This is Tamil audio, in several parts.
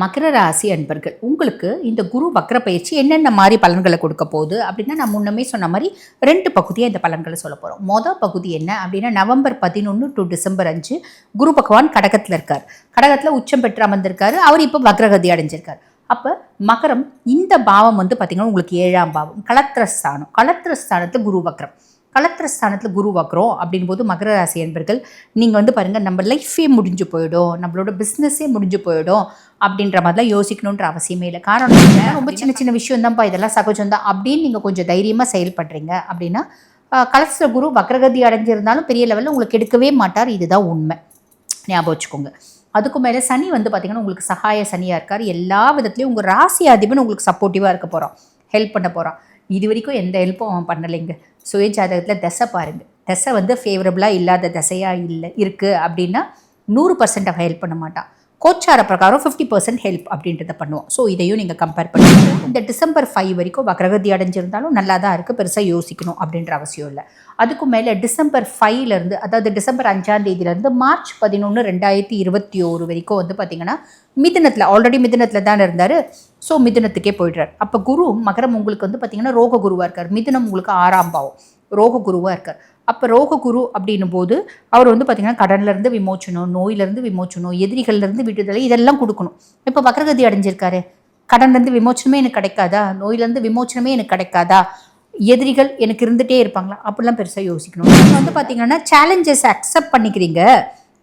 மகர ராசி அன்பர்கள் உங்களுக்கு இந்த குரு வக்ர பயிற்சி என்னென்ன மாதிரி பலன்களை கொடுக்க போகுது அப்படின்னா நான் முன்னமே சொன்ன மாதிரி ரெண்டு பகுதியாக இந்த பலன்களை சொல்ல போகிறோம் மொதல் பகுதி என்ன அப்படின்னா நவம்பர் பதினொன்று டு டிசம்பர் அஞ்சு குரு பகவான் கடகத்தில் இருக்கார். கடகத்தில் உச்சம் பெற்று அமர்ந்திருக்காரு. அவர் இப்போ வக்ரகதி அடைஞ்சிருக்கார். அப்போ மகரம் இந்த பாவம் வந்து பார்த்திங்கன்னா உங்களுக்கு ஏழாம் பாவம் கலத்திரஸ்தானம் கலத்திரஸ்தானத்தில் குரு வக்ரம். கலத்திரஸ்தானத்தில் குரு வக்ரம் அப்படின் போது மகர ராசி என்பர்கள் நீங்கள் வந்து பாருங்கள் நம்ம லைஃபே முடிஞ்சு போயிடும் நம்மளோட பிஸ்னஸே முடிஞ்சு போயிடும் அப்படின்ற மாதிரிலாம் யோசிக்கணுன்ற அவசியமே இல்லை. காரணம் ரொம்ப சின்ன சின்ன விஷயம் தான்ப்பா இதெல்லாம் சகஜம் தான். அப்படின்னு நீங்கள் கொஞ்சம் தைரியமாக செயல்படுறீங்க அப்படின்னா கலத்திர குரு வக்ரகதி அடைஞ்சிருந்தாலும் பெரிய லெவலில் உங்களுக்கு எடுக்கவே மாட்டார். இதுதான் உண்மை. ஞாபகம் வச்சுக்கோங்க. அதுக்கு மேலே சனி வந்து பார்த்திங்கன்னா உங்களுக்கு சகாய சனியாக இருக்கார். எல்லா விதத்துலையும் உங்கள் ராசி அதிபன் உங்களுக்கு சப்போர்ட்டிவாக இருக்க போகிறோம் ஹெல்ப் பண்ண போகிறான் இது வரைக்கும் எந்த ஹெல்ப்பும் அவன் பண்ணலைங்க. சுய ஜாதகத்தில் தசை பாருங்கள் தசை வந்து ஃபேவரபுளாக இல்லாத தசையாக இல்லை இருக்குது அப்படின்னா நூறு பர்சன்ட் அவன் ஹெல்ப் பண்ண மாட்டான். கோச்சார பிரகாரம் ஃபிஃப்டி பர்சன்ட் ஹெல்ப் அப்படின்றத பண்ணுவோம். ஸோ இதையும் நீங்கள் கம்பேர் பண்ணி இந்த டிசம்பர் ஃபைவ் வரைக்கும் வக்ரகதி அடைஞ்சிருந்தாலும் நல்லா தான் இருக்குது பெருசாக யோசிக்கணும் அப்படின்ற அவசியம் இல்லை. அதுக்கு மேலே டிசம்பர் ஃபைவ்லேருந்து அதாவது டிசம்பர் அஞ்சாம் தேதியிலேருந்து மார்ச் பதினொன்று ரெண்டாயிரத்தி இருபத்தி ஓரு வரைக்கும் வந்து பார்த்திங்கன்னா மிதுனத்தில் ஆல்ரெடி மிதுனத்தில் தான் இருந்தார். ஸோ மிதுனத்துக்கே போயிடுறார். அப்போ குரு மகரம் உங்களுக்கு வந்து பார்த்திங்கன்னா ரோக குருவாக இருக்கார். மிதுனம் உங்களுக்கு ஆறாம் பாவம். ரோக குருவாக இருக்கார். அப்போ ரோககுரு அப்படின்னும் போது அவர் வந்து பார்த்திங்கன்னா கடன்லேருந்து விமோச்சனம் நோயிலேருந்து விமோச்சனம் எதிரிகள்லேருந்து விடுதலை இதெல்லாம் கொடுக்கணும். இப்போ வக்ரகதி அடைஞ்சிருக்காரு. கடன்லேருந்து விமோச்சனமே எனக்கு கிடைக்காதா? நோயிலேருந்து விமோச்சனமே எனக்கு கிடைக்காதா? எதிரிகள் எனக்கு இருந்துகிட்டே இருப்பாங்களா? அப்படிலாம் பெருசாக யோசிக்கணும். நீங்கள் வந்து பார்த்திங்கன்னா சேலஞ்சஸ் அக்செப்ட் பண்ணிக்கிறீங்க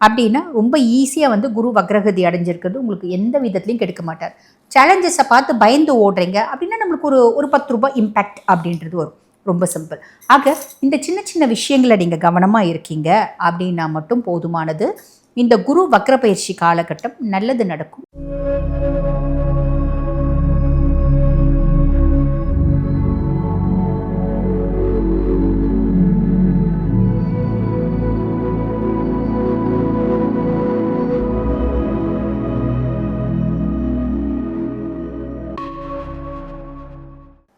அப்படின்னா ரொம்ப ஈஸியாக வந்து குரு வக்ரகதி அடைஞ்சிருக்கிறது உங்களுக்கு எந்த விதத்துலையும் கெடுக்க மாட்டார். சேலஞ்சஸை பார்த்து பயந்து ஓடுறீங்க அப்படின்னா நம்மளுக்கு ஒரு ஒரு பத்து ரூபாய் இம்பேக்ட் அப்படின்றது வரும். ரொம்ப சிம்பிள் ஆக இந்த சின்ன சின்ன விஷயங்களை நீங்கள் கவனமாக இருக்கீங்க அப்படின்னா மட்டும் போதுமானது. இந்த குரு வக்ர பயிற்சி காலகட்டம் நல்லது நடக்கும்.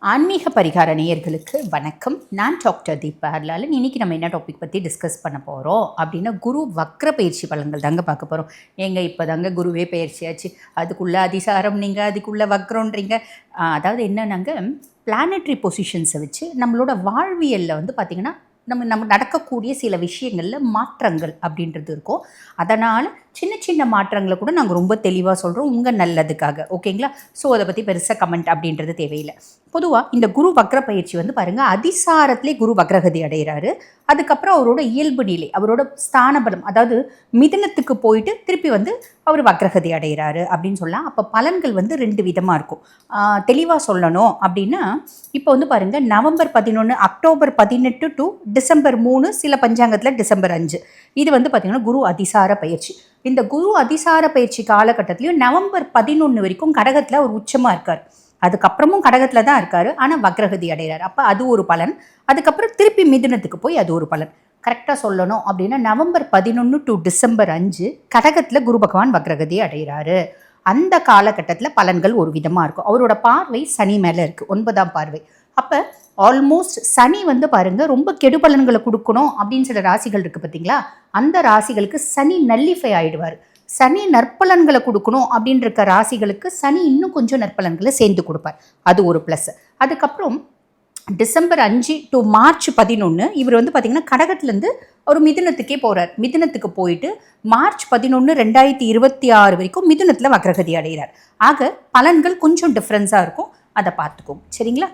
ஆன்மீக பரிகார நேயர்களுக்கு வணக்கம். நான் டாக்டர் தீபா ஹர்லாலன் இன்னைக்கு நம்ம என்ன டாபிக் பற்றி டிஸ்கஸ் பண்ண போகிறோம் அப்படின்னா குரு வக்ர பயிற்சி பலன்கள் தாங்க பார்க்க போகிறோம் ஏங்க இப்போ தாங்க குருவே பயிற்சியாச்சு அதுக்குள்ளே அதிசாரம் நீங்கள் அதுக்குள்ளே வக்ரோன்றீங்க அதாவது என்னன்னாங்க பிளானட்ரி பொசிஷன்ஸை வச்சு நம்மளோட வாழ்வியலில் வந்து பார்த்திங்கன்னா நம்ம நம்ம நடக்கக்கூடிய சில விஷயங்களில் மாற்றங்கள் அப்படின்றது இருக்கும். அதனால் சின்ன சின்ன மாற்றங்களை கூட நாங்கள் ரொம்ப தெளிவாக சொல்கிறோம் உங்கள் நல்லதுக்காக. ஓகேங்களா? ஸோ அதை பற்றி பெருசாக கமெண்ட் அப்படின்றது தேவையில்லை. பொதுவாக இந்த குரு வக்ர பயிற்சி வந்து பாருங்கள் அதிசாரத்திலே குரு வக்ரகதி அடைகிறாரு அதுக்கப்புறம் அவரோட இயல்பு நிலை அவரோட ஸ்தானபலம் அதாவது மிதனத்துக்கு போயிட்டு திருப்பி வந்து அவர் வக்ரகதி அடைகிறாரு அப்படின்னு சொல்லலாம். அப்போ பலன்கள் வந்து ரெண்டு விதமாக இருக்கும். தெளிவாக சொல்லணும் அப்படின்னா இப்போ வந்து பாருங்கள் நவம்பர் பதினொன்று அக்டோபர் பதினெட்டு டு டிசம்பர் மூணு சில பஞ்சாங்கத்தில் டிசம்பர் அஞ்சு. இது வந்து பார்த்திங்கன்னா குரு அதிசார பயிற்சி. இந்த குரு அதிசார பயிற்சி காலகட்டத்திலையும் நவம்பர் பதினொன்று வரைக்கும் கடகத்தில் அவர் உச்சமாக இருக்கார். அதுக்கப்புறமும் கடகத்தில் தான் இருக்கார். ஆனால் வக்ரகதி அடைகிறார் அப்போ அது ஒரு பலன். அதுக்கப்புறம் திருப்பி மிதுனத்துக்கு போய் அது ஒரு பலன். கரெக்டாக சொல்லணும் அப்படின்னா நவம்பர் பதினொன்று டு டிசம்பர் அஞ்சு கடகத்தில் குரு பகவான் வக்ரகதி அடைகிறாரு. அந்த காலகட்டத்தில் பலன்கள் ஒரு விதமாக இருக்கும். அவரோட பார்வை சனி மேலே இருக்குது ஒன்பதாம் பார்வை. அப்போ ஆல்மோஸ்ட் சனி வந்து பாருங்கள் ரொம்ப கெடுபலன்களை கொடுக்கணும் அப்படின்னு சில ராசிகள் இருக்குது பார்த்தீங்களா அந்த ராசிகளுக்கு சனி நல்லிஃபை ஆகிடுவார் சனி நற்பலன்களை கொடுக்கணும் அப்படின்னு இருக்க ராசிகளுக்கு சனி இன்னும் கொஞ்சம் நற்பலன்களை சேர்ந்து கொடுப்பார். அது ஒரு ப்ளஸ் அதுக்கப்புறம் டிசம்பர் அஞ்சு டு மார்ச் பதினொன்று இவர் வந்து பார்த்திங்கன்னா கடகத்துலேருந்து ஒரு மிதுனத்துக்கே போகிறார் மிதுனத்துக்கு போயிட்டு மார்ச் பதினொன்று ரெண்டாயிரத்தி இருபத்தி ஆறு வரைக்கும் மிதுனத்தில் வக்ரகதி அடைகிறார். ஆக பலன்கள் கொஞ்சம் டிஃப்ரென்ஸாக இருக்கும். அதை பார்த்துக்கோங்க சரிங்களா?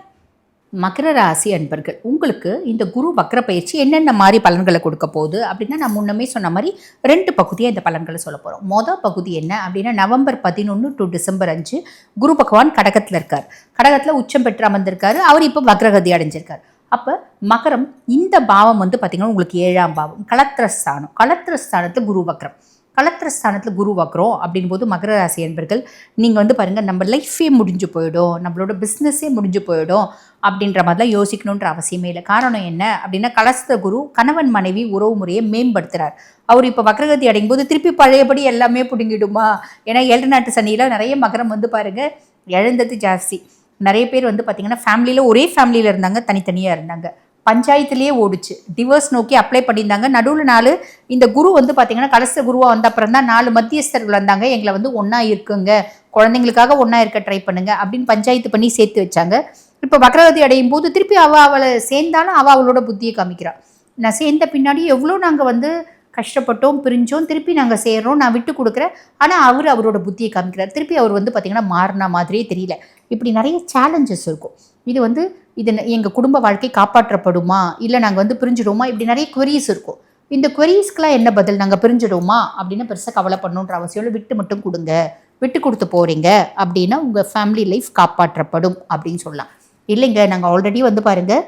மகர ராசி அன்பர்கள் உங்களுக்கு இந்த குரு வக்ர பயிற்சி என்னென்ன மாதிரி பலன்களை கொடுக்க போகுது அப்படின்னா நான் முன்னமே சொன்ன மாதிரி ரெண்டு பகுதியாக இந்த பலன்களை சொல்ல போகிறோம் மொதல் பகுதி என்ன அப்படின்னா நவம்பர் பதினொன்று டு டிசம்பர் அஞ்சு குரு பகவான் கடகத்தில் இருக்கார். கடகத்தில் உச்சம் பெற்று அமர்ந்திருக்காரு. அவர் இப்போ வக்ரகதி அடைஞ்சிருக்கார். அப்போ மகரம் இந்த பாவம் வந்து பார்த்திங்கன்னா உங்களுக்கு ஏழாம் பாவம் கலத்திரஸ்தானம் கலத்திரஸ்தானத்தில் குரு வக்ரம். கலத்திரஸ்தானத்தில் குரு வக்ரம் அப்படின் போது மகர ராசி என்பர்கள் நீங்கள் வந்து பாருங்கள் நம்ம லைஃபே முடிஞ்சு போயிடும் நம்மளோட பிஸ்னஸே முடிஞ்சு போயிடும் அப்படின்ற மாதிரிலாம் யோசிக்கணுன்ற அவசியமே இல்லை. காரணம் என்ன அப்படின்னா கலஸ்த குரு கணவன் மனைவி உறவு முறையை மேம்படுத்துகிறார் அவர் இப்போ வக்ரகதி அடையும் போது திருப்பி பழையபடி எல்லாமே பிடுங்கிடுமா? ஏன்னா ஏழு நாட்டு சனியில் நிறைய மகரம் வந்து பாருங்கள் இழந்தது ஜாஸ்தி. நிறைய பேர் வந்து பார்த்திங்கன்னா ஃபேமிலியில் ஒரே ஃபேமிலியில் இருந்தாங்க தனித்தனியாக இருந்தாங்க. பஞ்சாயத்துலேயே ஓடுச்சு. டிவோர்ஸ் நோக்கி அப்ளை பண்ணியிருந்தாங்க. நடுவில் நாலு இந்த குரு வந்து பார்த்தீங்கன்னா கடைசி குருவாக வந்த அப்புறம் தான் நாலு மத்தியஸ்தர்கள் வந்தாங்க. எங்களை வந்து ஒன்றா இருக்குங்க. குழந்தைங்களுக்காக ஒன்றா இருக்க ட்ரை பண்ணுங்க அப்படின்னு பஞ்சாயத்து பண்ணி சேர்த்து வச்சாங்க. இப்போ வக்ரகதி அடையும் போது திருப்பி அவள் அவளை சேர்ந்தாலும் அவள் அவளோட புத்தியை காமிக்கிறாள் நான் சேர்ந்த பின்னாடி எவ்வளோ நாங்கள் வந்து கஷ்டப்பட்டோம் பிரிஞ்சோம் திருப்பி நாங்கள் சேர்றோம் நான் விட்டு கொடுக்குறேன். ஆனால் அவர் அவரோட புத்தியை காமிக்கிறார். திருப்பி அவர் வந்து பார்த்திங்கன்னா மாறின மாதிரியே தெரியல. இப்படி நிறைய சேலஞ்சஸ் இருக்கும். இது வந்து இது எங்கள் குடும்ப வாழ்க்கை காப்பாற்றப்படுமா? இல்லை நாங்கள் வந்து பிரிஞ்சிடுவோமா? இப்படி நிறைய queries இருக்கும். இந்த queriesக்குலாம் என்ன பதில்? நாங்கள் பிரிஞ்சிடுவோமா? அப்படின்னு பெருசாக கவலை பண்ணுன்ற அவசியம் இல்லை. விட்டு மட்டும் கொடுங்க. விட்டு கொடுத்து போகிறீங்க அப்படின்னா உங்கள் ஃபேமிலி லைஃப் காப்பாற்றப்படும் அப்படின்னு சொல்லலாம். இல்லைங்க நாங்கள் ஆல்ரெடி வந்து பாருங்கள்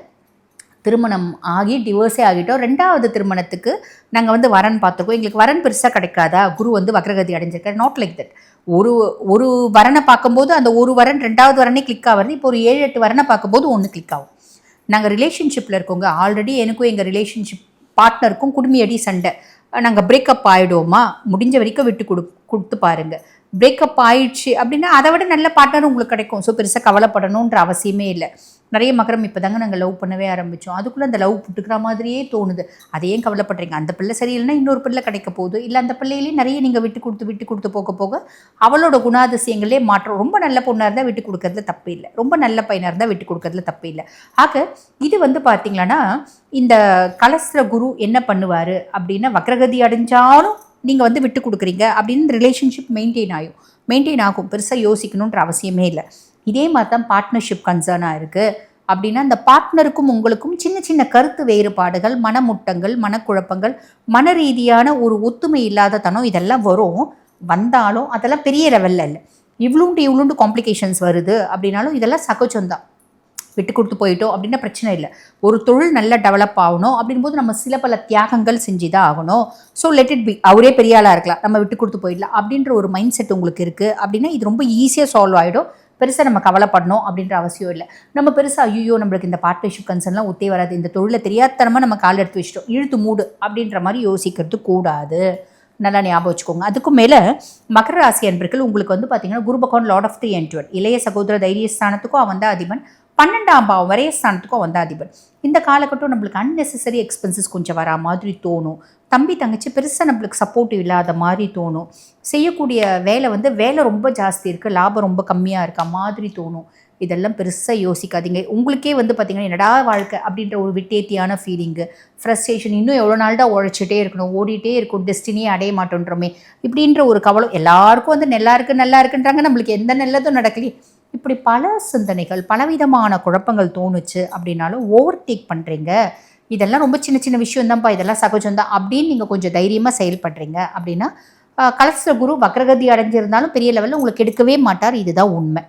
திருமணம் ஆகி டிவோர்ஸே ஆகிட்டோம். ரெண்டாவது திருமணத்துக்கு நாங்கள் வந்து வரன் பார்த்துருக்கோம். எங்களுக்கு வரன் பெருசாக கிடைக்காதா? குரு வந்து வக்ரகதி அடைஞ்சிருக்காரு. நாட் லைக் தட் ஒரு ஒரு வரனை பார்க்கும்போது அந்த ஒரு வரன் ரெண்டாவது வரனே கிளிக் ஆகிறது இப்போ ஒரு ஏழு எட்டு வரனை பார்க்கும்போது ஒன்று கிளிக் ஆகும். நாங்கள் ரிலேஷன்ஷிப்பில் இருக்கோங்க. ஆல்ரெடி எனக்கும் எங்கள் ரிலேஷன்ஷிப் பார்ட்னருக்கும் குடுமியடி சண்டை. நாங்கள் பிரேக்கப் ஆகிடுவோமா முடிஞ்ச வரைக்கும் விட்டு கொடு கொடுத்து பாருங்கள் பிரேக்கப் ஆயிடுச்சு அப்படின்னா அதை விட நல்ல பார்ட்னர் உங்களுக்கு கிடைக்கும். ஸோ பெருசாக கவலைப்படணுன்ற அவசியமே இல்லை. நிறைய மகரம் இப்போ தாங்க நாங்கள் லவ் பண்ணவே ஆரம்பித்தோம் அதுக்குள்ளே அந்த லவ் புட்டுக்கிற மாதிரியே தோணுது. அதை ஏன் கவலைப்படுறீங்க? அந்த பிள்ளை சரியில்லைன்னா இன்னொரு பிள்ளை கிடைக்க போகுது. இல்லை அந்த பிள்ளையிலேயே நிறைய நீங்கள் விட்டு கொடுத்து விட்டு கொடுத்து போக போக அவளோட குணாதிசயங்களே மாற்றம். ரொம்ப நல்ல பொண்ணாக இருந்தால் விட்டு கொடுக்கறதுல தப்பு இல்லை. ரொம்ப நல்ல பையனாக இருந்தால் விட்டு கொடுக்கறதுல தப்பு இல்லை. ஆக இது வந்து பார்த்தீங்கன்னா இந்த கலஸ்திர குரு என்ன பண்ணுவார் அப்படின்னா வக்ரகதி அடைஞ்சாலும் நீங்கள் வந்து விட்டு கொடுக்குறீங்க அப்படின்னு ரிலேஷன்ஷிப் மெயின்டைன் ஆகும் மெயின்டைன் ஆகும். பெருசாக யோசிக்கணுன்ற அவசியமே இல்லை. இதே மாதிரி தான் பார்ட்னர்ஷிப் கன்சர்னாக இருக்குது அப்படின்னா அந்த பார்ட்னருக்கும் உங்களுக்கும் சின்ன சின்ன கருத்து வேறுபாடுகள் மனமுட்டங்கள் மனக்குழப்பங்கள் மன ரீதியான ஒரு ஒத்துமை இல்லாத தனம் இதெல்லாம் வரும். வந்தாலும் அதெல்லாம் பெரிய லெவலில் இல்லை. இவ்வளோண்டு இவ்வளோண்டு காம்ப்ளிகேஷன்ஸ் வருது அப்படின்னாலும் இதெல்லாம் சகஜம்தான். விட்டு கொடுத்து போயிட்டோம் அப்படின்னா பிரச்சனை இல்லை. ஒரு தொழில் நல்லா டெவலப் ஆகணும் அப்படின்போது நம்ம சில பல தியாகங்கள் செஞ்சு தான் ஆகணும். ஸோ லெட் இட் பி அவரே பெரிய ஆளாக இருக்கலாம். நம்ம விட்டு கொடுத்து போயிடலாம் அப்படின்ற ஒரு மைண்ட் செட் உங்களுக்கு இருக்குது அப்படின்னா இது ரொம்ப ஈஸியாக சால்வ் ஆகிடும் பெருசாக நம்ம கவலைப்படணும் அப்படின்ற அவசியம் இல்லை. நம்ம பெருசாக ஐயோ நம்மளுக்கு இந்த பார்ட்னர்ஷிப் கன்சர்ன்லாம் ஒத்தே வராது. இந்த தொழிலை தெரியாதனமாக நம்ம கால் எடுத்து வச்சிட்டோம். இழுத்து மூடு அப்படின்ற மாதிரி யோசிக்கிறது கூடாது. நல்லா ஞாபகம் வச்சுக்கோங்க. அதுக்கும் மேலே மகர ராசி அன்பர்கள் உங்களுக்கு வந்து பார்த்தீங்கன்னா Guru Bhagavan lord of three and twelve இளைய சகோதர தைரியஸ்தானத்துக்கும் அவன் தான் அதிபன். பன்னெண்டாம் பாவம் வரைய ஸ்தானத்துக்கும் தான் இந்த காலகட்டம் நம்மளுக்கு அன்நெசசரி எக்ஸ்பென்சஸ் கொஞ்சம் வரா மாதிரி தோணும். தம்பி தங்கச்சி பெருசாக நம்மளுக்கு சப்போர்ட்டிவ் இல்லாத மாதிரி தோணும். செய்யக்கூடிய வேலை வந்து வேலை ரொம்ப ஜாஸ்தி இருக்குது லாபம் ரொம்ப கம்மியாக இருக்க மாதிரி தோணும். இதெல்லாம் பெருசாக யோசிக்காதீங்க. உங்களுக்கே வந்து பார்த்தீங்கன்னா என்னடா வாழ்க்கை அப்படின்ற ஒரு விட்டேத்தியான ஃபீலிங்கு ஃப்ரஸ்ட்ரேஷன் இன்னும் எவ்வளோ நாள் தான் உழைச்சிட்டே இருக்கணும் ஓடிட்டே இருக்கும் டெஸ்டினியே அடைய மாட்டோன்றோமே. இப்படின்ற ஒரு கவலை. எல்லாருக்கும் வந்து நல்லா இருக்கு நல்லா இருக்குன்றாங்க. நம்மளுக்கு எந்த நல்லதும் நடக்கலையே. இப்படி பல சிந்தனைகள் பலவிதமான குழப்பங்கள் தோணுச்சு அப்படின்னாலும் ஓவர் டேக் பண்ணுறீங்க இதெல்லாம் ரொம்ப சின்ன சின்ன விஷயம் தான்ப்பா இதெல்லாம் சகஜம்தான் அப்படின்னு நீங்கள் கொஞ்சம் தைரியமாக செயல்படுறீங்க அப்படின்னா கலச குரு வக்ரகதி அடைஞ்சிருந்தாலும் பெரிய லெவலில் உங்களுக்கு எடுக்கவே மாட்டார். இதுதான் உண்மை.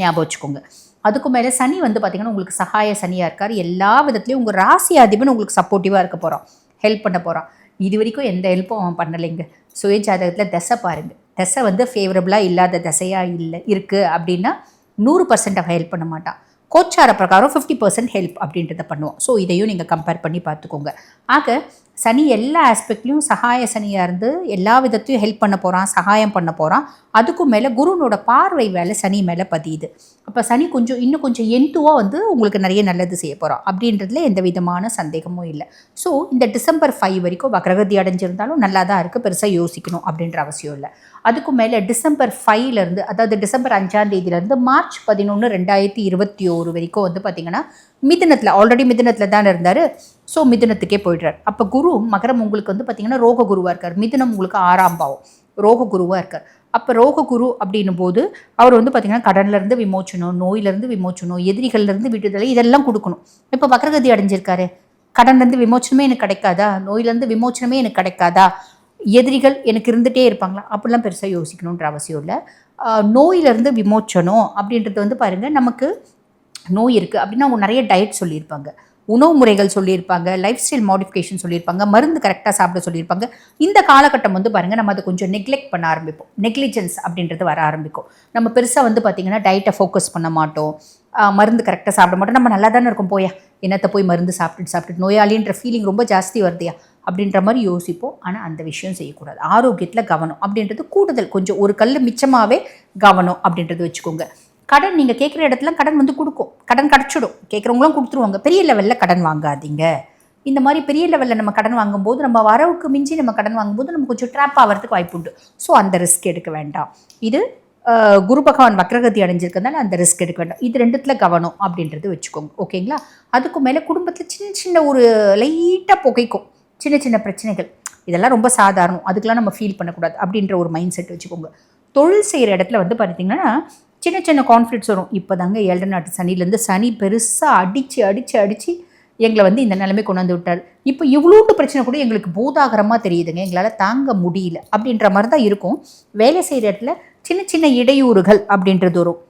ஞாபகம் வச்சுக்கோங்க. அதுக்கு மேலே சனி வந்து பார்த்திங்கன்னா உங்களுக்கு சகாய சனியாக இருக்கார். எல்லா விதத்துலேயும் உங்கள் ராசி அதிபன் உங்களுக்கு சப்போர்ட்டிவாக இருக்க போகிறான் ஹெல்ப் பண்ண போகிறான் இது வரைக்கும் எந்த ஹெல்ப்பும் அவன் பண்ணலைங்க. சுய ஜாதகத்தில் தசை பாருங்கள் தசை வந்து ஃபேவரபுளாக இல்லாத தசையாக இல்லை இருக்குது அப்படின்னா நூறு பர்சன்ட் அவன் ஹெல்ப் பண்ண மாட்டான் கோச்சார பிரகாரம் ஃபிஃப்டி பர்சன்ட் ஹெல்ப் அப்படின்றத பண்ணுவோம் ஸோ இதையும் நீங்கள் கம்பேர் பண்ணி பார்த்துக்கோங்க. ஆக சனி எல்லா ஆஸ்பெக்ட்லேயும் சகாய சனியாக இருந்து எல்லா விதத்தையும் ஹெல்ப் பண்ண போகிறான் சகாயம் பண்ண போகிறான் அதுக்கும் மேலே குருனோட பார்வை வேலை சனி மேலே பதியுது. அப்போ சனி கொஞ்சம் இன்னும் கொஞ்சம் எந்துவாக வந்து உங்களுக்கு நிறைய நல்லது செய்ய போகிறோம் அப்படின்றதுல எந்த விதமான சந்தேகமும் இல்லை. ஸோ இந்த டிசம்பர் ஃபைவ் வரைக்கும் வக்ரகதி அடைஞ்சிருந்தாலும் நல்லா தான் இருக்குது பெருசாக யோசிக்கணும் அப்படின்ற அவசியம் இல்லை. அதுக்கும் மேலே டிசம்பர் ஃபைவ்லேருந்து அதாவது டிசம்பர் அஞ்சாம் தேதியிலேருந்து மார்ச் பதினொன்று ரெண்டாயிரத்தி இருபத்தி ஓரு வரைக்கும் வந்து பார்த்திங்கன்னா மிதுனத்தில் ஆல்ரெடி மிதினத்தில் தான் இருந்தார். ஸோ மிதினத்துக்கே போயிடுறார். அப்போ குரு மகரம் உங்களுக்கு வந்து பார்த்திங்கன்னா ரோக குருவாக இருக்கார். மிதினம் உங்களுக்கு ஆறாம் பாவம். ரோக குருவாக இருக்கார். அப்போ ரோக குரு அப்படின்னும் போது அவர் வந்து பார்த்திங்கன்னா கடன்லேருந்து விமோச்சனம் நோயிலேருந்து விமோச்சனம் எதிரிகள்லேருந்து விடுதலை இதெல்லாம் கொடுக்கணும். இப்போ வக்ரகதி அடைஞ்சிருக்காரு. கடன்லேருந்து விமோச்சனமே எனக்கு கிடைக்காதா? நோயிலேருந்து விமோச்சனமே எனக்கு கிடைக்காதா? எதிரிகள் எனக்கு இருந்துகிட்டே இருப்பாங்களா? அப்படிலாம் பெருசாக யோசிக்கணுன்ற அவசியம் இல்லை. நோயிலிருந்து விமோச்சனம் அப்படின்றது வந்து பாருங்கள் நமக்கு நோய் இருக்குது அப்படின்னா அவங்க நிறைய டயட் சொல்லியிருப்பாங்க. உணவு முறைகள் சொல்லியிருப்பாங்க லைஃப் ஸ்டைல் மாடிஃபிகேஷன் சொல்லியிருப்பாங்க மருந்து கரெக்டாக சாப்பிட சொல்லியிருப்பாங்க. இந்த காலகட்டம் வந்து பாருங்கள் நம்ம அதை கொஞ்சம் நெக்லெக்ட் பண்ண ஆரம்பிப்போம். நெக்லிஜென்ஸ் அப்படின்றது வர ஆரம்பிக்கும். நம்ம பெருசாக வந்து பார்த்திங்கன்னா டயட்டை ஃபோக்கஸ் பண்ண மாட்டோம். மருந்து கரெக்டாக சாப்பிட மாட்டோம். நம்ம நல்லா தானே இருக்கும் போயா. என்னத்தை போய் மருந்து சாப்பிட்டுட்டு சாப்பிட்டுட்டு நோயாளின்ற ஃபீலிங் ரொம்ப ஜாஸ்தி வருதுயா. அப்படின்ற மாதிரி யோசிப்போம். ஆனால் அந்த விஷயம் செய்யக்கூடாது. ஆரோக்கியத்தில் கவனம் அப்படின்றது கூடுதல். கொஞ்சம் ஒரு கல் மிச்சமாகவே கவனம் அப்படின்றது வச்சுக்கோங்க. கடன் நீங்கள் கேட்குற இடத்துல கடன் வந்து கொடுக்கும். கடன் கிடச்சிடும். கேட்குறவங்களும் கொடுத்துருவாங்க. பெரிய லெவலில் கடன் வாங்காதீங்க. இந்த மாதிரி பெரிய லெவலில் நம்ம கடன் வாங்கும்போது நம்ம வரவுக்கு மிஞ்சி நம்ம கடன் வாங்கும்போது நம்ம கொஞ்சம் ட்ராப் ஆகிறதுக்கு வாய்ப்பு உண்டு. ஸோ அந்த ரிஸ்க் எடுக்க வேண்டாம். இது குரு பகவான் வக்ரகதி அடைஞ்சிருக்கிறதுனால அந்த ரிஸ்க் எடுக்க வேண்டாம். இது ரெண்டுத்தில் கவனம் அப்படின்றது வச்சுக்கோங்க. ஓகேங்களா? அதுக்கு மேலே குடும்பத்தில் சின்ன சின்ன ஒரு லைட்டாக புகைக்கும். சின்ன சின்ன பிரச்சனைகள். இதெல்லாம் ரொம்ப சாதாரணம். அதுக்கெலாம் நம்ம ஃபீல் பண்ணக்கூடாது அப்படின்ற ஒரு மைண்ட் செட் வச்சுக்கோங்க. தொழில் செய்கிற இடத்துல வந்து பார்த்தீங்கன்னா சின்ன சின்ன கான்ஃப்ளிக்ஸ் வரும். இப்போ தாங்க ஏழரை நாட்டு சனிலேருந்து சனி பெருசாக அடித்து அடித்து அடித்து எங்களை வந்து இந்த நிலைமை கொண்டு வந்து விட்டார். இப்போ இவ்வளோண்டு பிரச்சனை கூட எங்களுக்கு பூதாகரமாக தெரியுதுங்க. எங்களால் தாங்க முடியல அப்படின்ற மாதிரி தான் இருக்கும். வேலை செய்கிற இடத்துல சின்ன சின்ன இடையூறுகள் அப்படின்றது வரும்.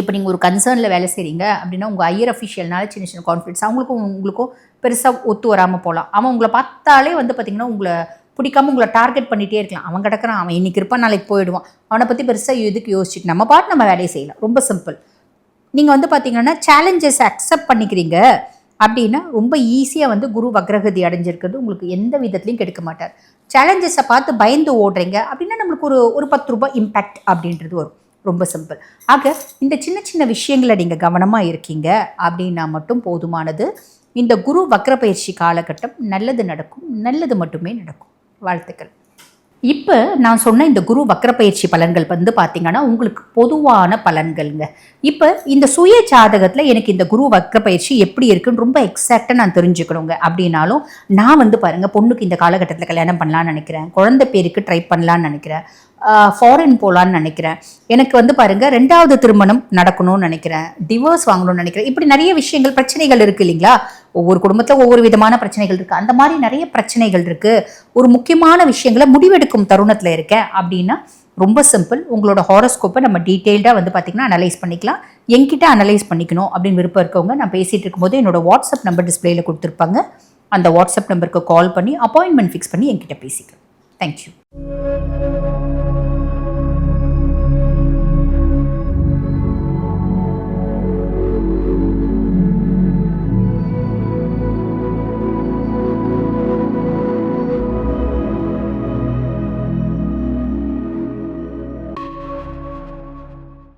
இப்போ நீங்கள் ஒரு கன்சர்னில் வேலை செய்கிறீங்க அப்படின்னா உங்கள் ஹையர் அஃபிஷியல்னால சின்ன சின்ன கான்ஃப்ளிக்ஸ் அவங்களுக்கும் உங்களுக்கும் பெருசாக ஒத்து வராமல் போகலாம் அவன் உங்களை பார்த்தாலே வந்து பார்த்திங்கன்னா உங்களை பிடிக்காம உங்களை டார்கெட் பண்ணிகிட்டே இருக்கலாம். அவன் கிடக்கிறான் அவன் இன்னைக்கு இருப்பான் நாளைக்கு போயிடுவான். அவனை பற்றி பெருசாக எதுக்கு யோசிச்சுட்டு நம்ம பாட்டு நம்ம வேலையை செய்யலாம். ரொம்ப சிம்பிள் நீங்கள் வந்து பார்த்தீங்கன்னா சேலஞ்சஸ் அக்செப்ட் பண்ணிக்கிறீங்க அப்படின்னா ரொம்ப ஈஸியாக வந்து குரு வக்ரகதி அடைஞ்சிருக்கிறது உங்களுக்கு எந்த விதத்துலையும் கெடுக்க மாட்டார். சேலஞ்சஸை பார்த்து பயந்து ஓடுறீங்க அப்படின்னா நம்மளுக்கு ஒரு ஒரு பத்து ரூபாய் இம்பேக்ட் அப்படின்றது வரும். ரொம்ப சிம்பிள் ஆக இந்த சின்ன சின்ன விஷயங்களை நீங்கள் கவனமாக இருக்கீங்க அப்படின்னா மட்டும் போதுமானது. இந்த குரு வக்ர பயிற்சி காலகட்டம் நல்லது நடக்கும் நல்லது மட்டுமே நடக்கும். வாழ்த்துக்கள். இப்போ நான் சொன்ன இந்த குரு வக்ர பயிற்சி பலன்கள் வந்து பார்த்தீங்கன்னா உங்களுக்கு பொதுவான பலன்கள்ங்க. இப்போ இந்த சுய ஜாதகத்தில் எனக்கு இந்த குரு வக்ர பயிற்சி எப்படி இருக்குன்னு ரொம்ப எக்ஸாக்டாக நான் தெரிஞ்சுக்கணுங்க. அப்படின்னாலும் நான் வந்து பாருங்கள் பொண்ணுக்கு இந்த காலகட்டத்தில் கல்யாணம் பண்ணலாம்னு நினைக்கிறேன். குழந்தை பேருக்கு ட்ரை பண்ணலான்னு நினைக்கிறேன். ஃபாரின் போகலான்னு நினைக்கிறேன். எனக்கு வந்து பாருங்கள் ரெண்டாவது திருமணம் நடக்கணும்னு நினைக்கிறேன். டிவோர்ஸ் வாங்கணும்னு நினைக்கிறேன். இப்படி நிறைய விஷயங்கள் பிரச்சனைகள் இருக்கு இல்லைங்களா? ஒவ்வொரு குடும்பத்தில் ஒவ்வொரு விதமான பிரச்சனைகள் இருக்குது அந்த மாதிரி நிறைய பிரச்சனைகள் இருக்குது ஒரு முக்கியமான விஷயங்களை முடிவெடுக்கும் தருணத்தில் இருக்கேன் அப்படின்னா ரொம்ப சிம்பிள் உங்களோட ஹாரோஸ்கோப்பை நம்ம டீட்டெயில்டாக வந்து பார்த்தீங்கன்னா அனலைஸ் பண்ணிக்கலாம். என்கிட்ட அனலைஸ் பண்ணிக்கணும் அப்படின்னு விருப்பம் இருக்கவங்க நான் பேசிகிட்டு இருக்கும்போது என்னோட வாட்ஸ்அப் நம்பர் டிஸ்பிளேல கொடுத்துருப்பாங்க. அந்த வாட்ஸ்அப் நம்பருக்கு கால் பண்ணி அப்பாயின்மெண்ட் ஃபிக்ஸ் பண்ணி என்கிட்ட பேசிக்கலாம். தேங்க்யூ